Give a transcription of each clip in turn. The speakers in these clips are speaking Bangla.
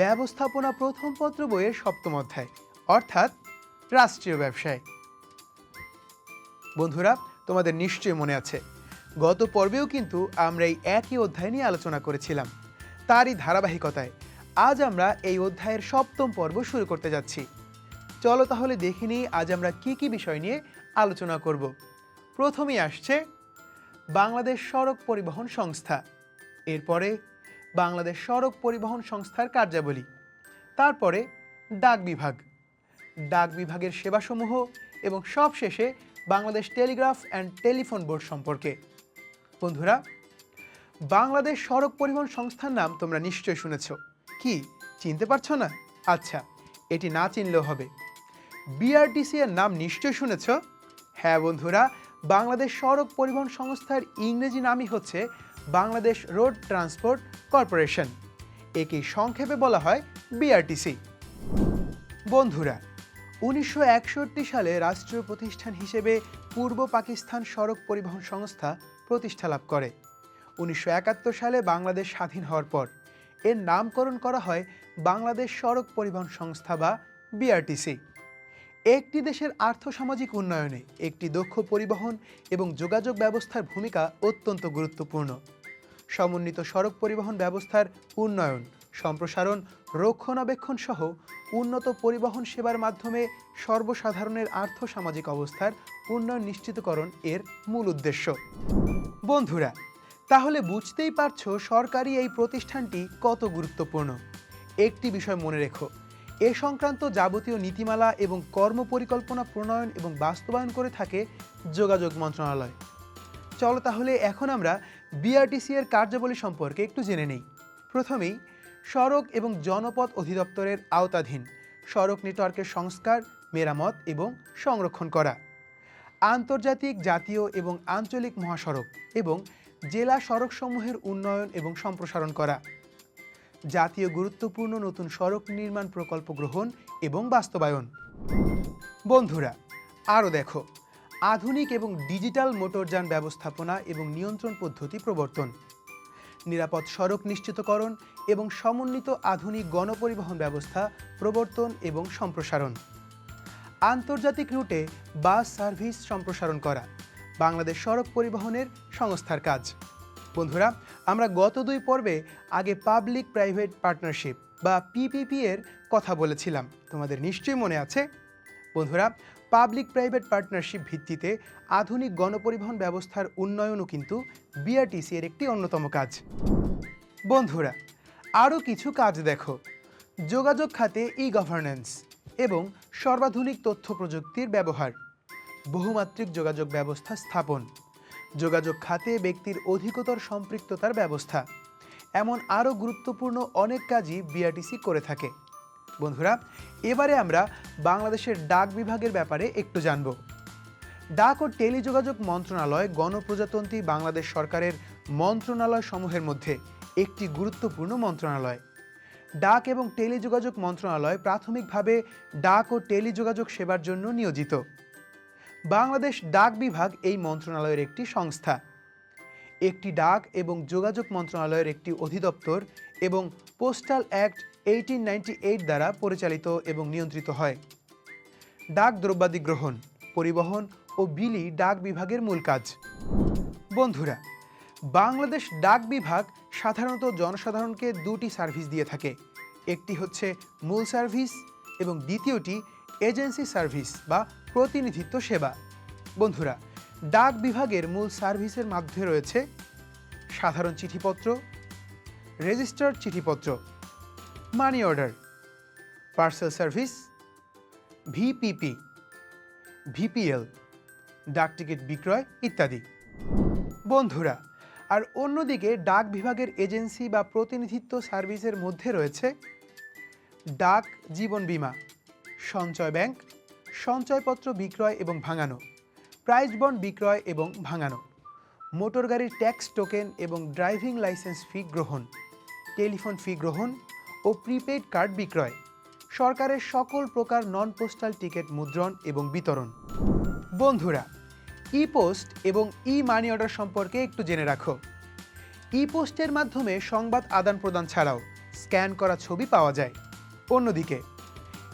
ব্যবস্থাপনা প্রথম পত্র বইয়ের সপ্তম অধ্যায়, অর্থাৎ রাষ্ট্রীয় ব্যবসায়। বন্ধুরা, তোমাদের নিশ্চয়ই মনে আছে, গত পর্বেও কিন্তু আমরা এই একই অধ্যায় নিয়ে আলোচনা করেছিলাম। তারই ধারাবাহিকতায় আজ আমরা এই অধ্যায়ের সপ্তম পর্ব শুরু করতে যাচ্ছি। চলো তাহলে দেখে নিই আজ আমরা কি কি বিষয় নিয়ে আলোচনা করব। প্রথমেই আসছে বাংলাদেশ সড়ক পরিবহন সংস্থা। এরপরে বাংলাদেশ সড়ক পরিবহন সংস্থার কার্যাবলী। তারপরে ডাক বিভাগ। ডাক বিভাগের সেবাসমূহ এবং সবশেষে Bangladesh telegraph and telephone board সম্পর্কে। বন্ধুরা, বাংলাদেশ সড়ক পরিবহন সংস্থার নাম তোমরা নিশ্চয় শুনেছ। কি, চিনতে পারছ না? আচ্ছা এটি না চিনলেও হবে। বিআরটিসি এর নাম নিশ্চয় শুনেছ? হ্যাঁ বন্ধুরা, বাংলাদেশ সড়ক পরিবহন সংস্থার ইংরেজি নামই হচ্ছে বাংলাদেশ রোড ট্রান্সপোর্ট কর্পোরেশন, একে সংক্ষেপে বলা হয় বিআরটিসি। বন্ধুরা, উনিশশো একষট্টি সালে রাষ্ট্রীয় প্রতিষ্ঠান হিসেবে পূর্ব পাকিস্তান সড়ক পরিবহন সংস্থা প্রতিষ্ঠা লাভ করে। উনিশশো একাত্তর সালে বাংলাদেশ স্বাধীন হওয়ার পর এর নামকরণ করা হয় বাংলাদেশ সড়ক পরিবহন সংস্থা বা বিআরটিসি। একটি দেশের আর্থসামাজিক উন্নয়নে একটি দক্ষ পরিবহন এবং যোগাযোগ ব্যবস্থার ভূমিকা অত্যন্ত গুরুত্বপূর্ণ। সমন্বিত সড়ক পরিবহন ব্যবস্থার উন্নয়ন, সম্প্রসারণ, রক্ষণাবেক্ষণ সহ উন্নত পরিবহন সেবার মাধ্যমে সর্বসাধারণের আর্থসামাজিক অবস্থার উন্নয়ন নিশ্চিতকরণ এর মূল উদ্দেশ্য। বন্ধুরা, তাহলে বুঝতেই পারছ সরকারি এই প্রতিষ্ঠানটি কত গুরুত্বপূর্ণ। একটি বিষয় মনে রেখো এ সংক্রান্ত যাবতীয় নীতিমালা এবং কর্মপরিকল্পনা প্রণয়ন এবং বাস্তবায়ন করে থাকে যোগাযোগ মন্ত্রণালয়। চলো তাহলে এখন আমরা বিআরটিসি এর কার্যাবলী সম্পর্কে একটু জেনে নেই। প্রথমেই, সড়ক এবং জনপথ অধিদপ্তরের আওতাধীন, সড়ক নেটওয়ার্কের সংস্কার, মেরামত এবং সংরক্ষণ করা। আন্তর্জাতিক, জাতীয় এবং আঞ্চলিক মহাসড়ক এবং জেলা সড়কসমূহের উন্নয়ন এবং সম্প্রসারণ করা। জাতীয় গুরুত্বপূর্ণ নতুন সড়ক নির্মাণ প্রকল্প গ্রহণ এবং বাস্তবায়ন। বন্ধুরা, আরও দেখো। আধুনিক এবং ডিজিটাল মোটরযান ব্যবস্থাপনা এবং নিয়ন্ত্রণ পদ্ধতি প্রবর্তন। নিরাপদ সড়ক নিশ্চিতকরণ এবং সমন্বিত আধুনিক গণপরিবহন ব্যবস্থা প্রবর্তন এবং সম্প্রসারণ। আন্তর্জাতিক রুটে বাস সার্ভিস সম্প্রসারণ করা, বাংলাদেশ সড়ক পরিবহনের সংস্থার কাজ। বন্ধুরা, আমরা গত দুই পর্বে আগে পাবলিক প্রাইভেট পার্টনারশিপ বা পিপিপি এর কথা বলেছিলাম। তোমাদের নিশ্চয়ই মনে আছে? বন্ধুরা পাবলিক প্রাইভেট পার্টনারশিপ ভিত্তিতে আধুনিক গণপরিবহন ব্যবস্থার উন্নয়নও কিন্তু বিআরটিসি এর একটি অন্যতম কাজ। বন্ধুরা, আরও কিছু কাজ দেখো। যোগাযোগ খাতে ই গভর্নেন্স এবং সর্বাধুনিক তথ্য প্রযুক্তির ব্যবহার। বহুমাত্রিক যোগাযোগ ব্যবস্থা স্থাপন। যোগাযোগ খাতে ব্যক্তির অধিকতর সম্পৃক্ততার ব্যবস্থা। এমন আরও গুরুত্বপূর্ণ অনেক কাজই বিআরটিসি করে থাকে। বন্ধুরা, এবারে আমরা বাংলাদেশের ডাক বিভাগের ব্যাপারে একটু জানব। ডাক ও টেলিযোগাযোগ মন্ত্রণালয় গণপ্রজাতন্ত্রী বাংলাদেশ সরকারের মন্ত্রণালয় সমূহের মধ্যে একটি গুরুত্বপূর্ণ মন্ত্রণালয়। ডাক এবং টেলিযোগাযোগ মন্ত্রণালয় প্রাথমিকভাবে ডাক ও টেলিযোগাযোগ সেবার জন্য নিয়োজিত। বাংলাদেশ ডাক বিভাগ এই মন্ত্রণালয়ের একটি সংস্থা। একটি ডাক এবং যোগাযোগ মন্ত্রণালয়ের একটি অধিদপ্তর এবং পোস্টাল অ্যাক্ট এইটিন দ্বারা পরিচালিত এবং নিয়ন্ত্রিত হয়। ডাক দ্রব্যাদি গ্রহণ, পরিবহন ও বিলি ডাক বিভাগের মূল কাজ। বন্ধুরা, বাংলাদেশ ডাক বিভাগ সাধারণত জনসাধারণকে দুটি সার্ভিস দিয়ে থাকে। একটি হচ্ছে মূল সার্ভিস এবং দ্বিতীয়টি এজেন্সি সার্ভিস বা প্রতিনিধিত্ব সেবা। বন্ধুরা, ডাক বিভাগের মূল সার্ভিসের মধ্যে রয়েছে সাধারণ চিঠিপত্র, registered চিঠিপত্র, money order, parcel service, VPP, VPL, ডাক টিকিট বিক্রয় ইত্যাদি। বন্ধুরা, আর অন্যদিকে ডাক বিভাগের এজেন্সি বা প্রতিনিধিত্ব সার্ভিসের মধ্যে রয়েছে ডাক জীবন বীমা, সঞ্চয় ব্যাংক সঞ্চয়পত্র বিক্রয় এবং ভাঙানো প্রাইজ বন্ড বিক্রয় এবং ভাঙানো মোটর গাড়ির ট্যাক্স টোকেন এবং ড্রাইভিং লাইসেন্স ফি গ্রহণ টেলিফোন ফি গ্রহণ ও প্রিপেইড কার্ড বিক্রয়, সরকারের সকল প্রকার নন পোস্টাল টিকিট মুদ্রণ এবং বিতরণ। বন্ধুরা ই পোস্ট এবং ই মানি অর্ডার সম্পর্কে একটু জেনে রাখো। ই পোস্টের মাধ্যমে সংবাদ আদান প্রদান ছাড়াও স্ক্যান করা ছবি পাওয়া যায়। অন্যদিকে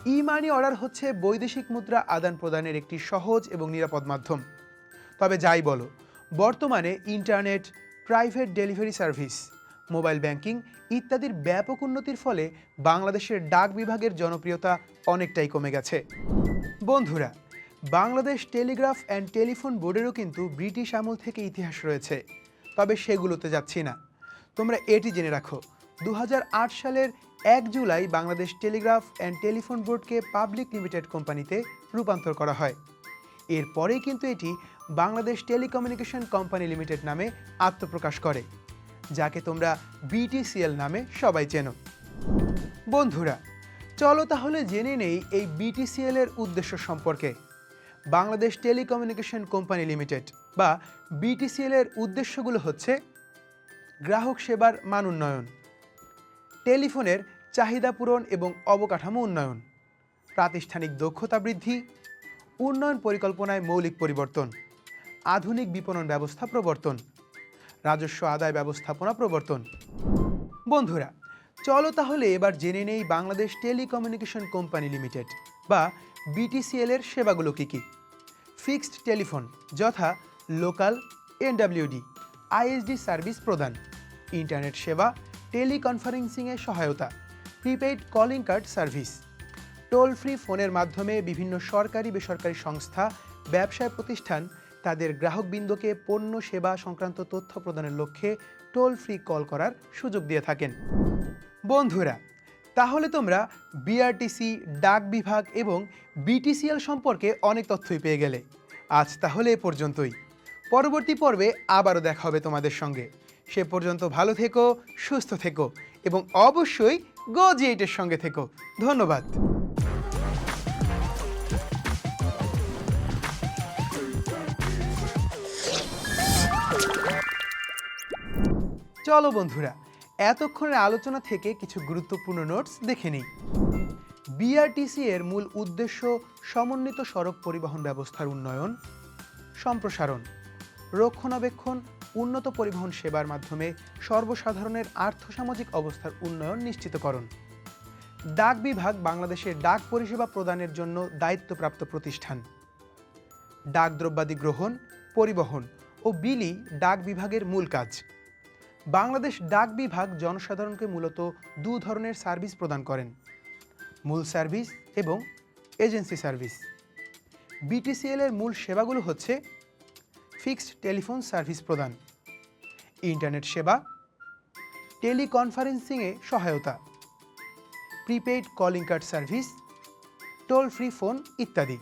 ই মানি অর্ডার হচ্ছে বৈদেশিক মুদ্রা আদান প্রদানের একটি সহজ এবং নিরাপদ মাধ্যম। তবে যাই বলো, বর্তমানে internet, private delivery service, mobile banking ইত্যাদির ব্যাপক উন্নতির ফলে বাংলাদেশের ডাক বিভাগের জনপ্রিয়তা অনেকটাই কমে গেছে। বন্ধুরা, বাংলাদেশ টেলিগ্রাফ অ্যান্ড টেলিফোন বোর্ডেরও কিন্তু ব্রিটিশ আমল থেকে ইতিহাস রয়েছে। তবে সেগুলোতে যাচ্ছি না। তোমরা এটি জেনে রাখো দু হাজার আট সালের এক July Bangladesh telegraph and telephone বোর্ডকে পাবলিক লিমিটেড কোম্পানিতে রূপান্তর করা হয়। এরপরেই কিন্তু এটি বাংলাদেশ টেলিকমিউনিকেশন কোম্পানি লিমিটেড নামে আত্মপ্রকাশ করে, যাকে তোমরা বিটিসিএল নামে সবাই চেনো। বন্ধুরা, চলো তাহলে জেনে নেই এই বিটিসিএল এর উদ্দেশ্য সম্পর্কে। বাংলাদেশ টেলিকমিউনিকেশন কোম্পানি লিমিটেড বা বিটিসিএল এর উদ্দেশ্যগুলো হচ্ছে গ্রাহক সেবার মান উন্নয়ন। টেলিফোনের চাহিদা পূরণ এবং অবকাঠামো উন্নয়ন, প্রাতিষ্ঠানিক দক্ষতা বৃদ্ধি, উন্নয়ন পরিকল্পনায় মৌলিক পরিবর্তন, আধুনিক বিপণন ব্যবস্থা প্রবর্তন, রাজস্ব আদায় ব্যবস্থাপনা প্রবর্তন। বন্ধুরা, চলো তাহলে এবার জেনে নেই বাংলাদেশ টেলিকমিউনিকেশন কোম্পানি লিমিটেড বা বিটিসিএল এর সেবাগুলো কী কী? ফিক্সড টেলিফোন যথা লোকাল, এনডাব্লিউডি, আইএসডি সার্ভিস প্রদান, ইন্টারনেট সেবা টেলিকনফারেন্সিংয়ে সহায়তা, prepaid calling card service, toll free ফোনের মাধ্যমে বিভিন্ন সরকারি বেসরকারি সংস্থা, ব্যবসায় প্রতিষ্ঠান তাদের গ্রাহকবৃন্দকে পণ্য সেবা সংক্রান্ত তথ্য প্রদানের লক্ষ্যে টোল ফ্রি কল করার সুযোগ দিয়ে থাকেন। বন্ধুরা, তাহলে তোমরা বিআরটিসি, ডাক বিভাগ এবং বিটিসিএল সম্পর্কে অনেক তথ্যই পেয়ে গেলে। আজ তাহলে এ পর্যন্তই। পরবর্তী পর্বে আবারও দেখা হবে তোমাদের সঙ্গে। সে পর্যন্ত ভালো থেকো, সুস্থ থেকো এবং অবশ্যই গো জি এইটের সঙ্গে থেকো। ধন্যবাদ। চলো বন্ধুরা এতক্ষণের আলোচনা থেকে কিছু গুরুত্বপূর্ণ নোটস দেখে নিই। বিআরটিসি এর মূল উদ্দেশ্য সমন্বিত সড়ক পরিবহন ব্যবস্থার উন্নয়ন, সম্প্রসারণ, রক্ষণাবেক্ষণ উন্নত পরিবহন সেবার মাধ্যমে সর্বসাধারণের আর্থসামাজিক অবস্থার উন্নয়ন নিশ্চিতকরণ ডাক বিভাগ বাংলাদেশের ডাক পরিষেবা প্রদানের জন্য দায়িত্বপ্রাপ্ত প্রতিষ্ঠান। ডাক দ্রব্যাদি গ্রহণ, পরিবহন ও বিলি ডাক বিভাগের মূল কাজ। বাংলাদেশ ডাক বিভাগ জনসাধারণকে মূলত দু ধরনের সার্ভিস প্রদান করেন। মূল সার্ভিস এবং এজেন্সি সার্ভিস। বিটিসিএল এর মূল সেবাগুলো হচ্ছে ফিক্সড টেলিফোন সার্ভিস প্রদান। ইন্টারনেট সেবা টেলিকনফারেন্সিংয়ে সহায়তা prepaid calling card service toll free phone ইত্যাদি।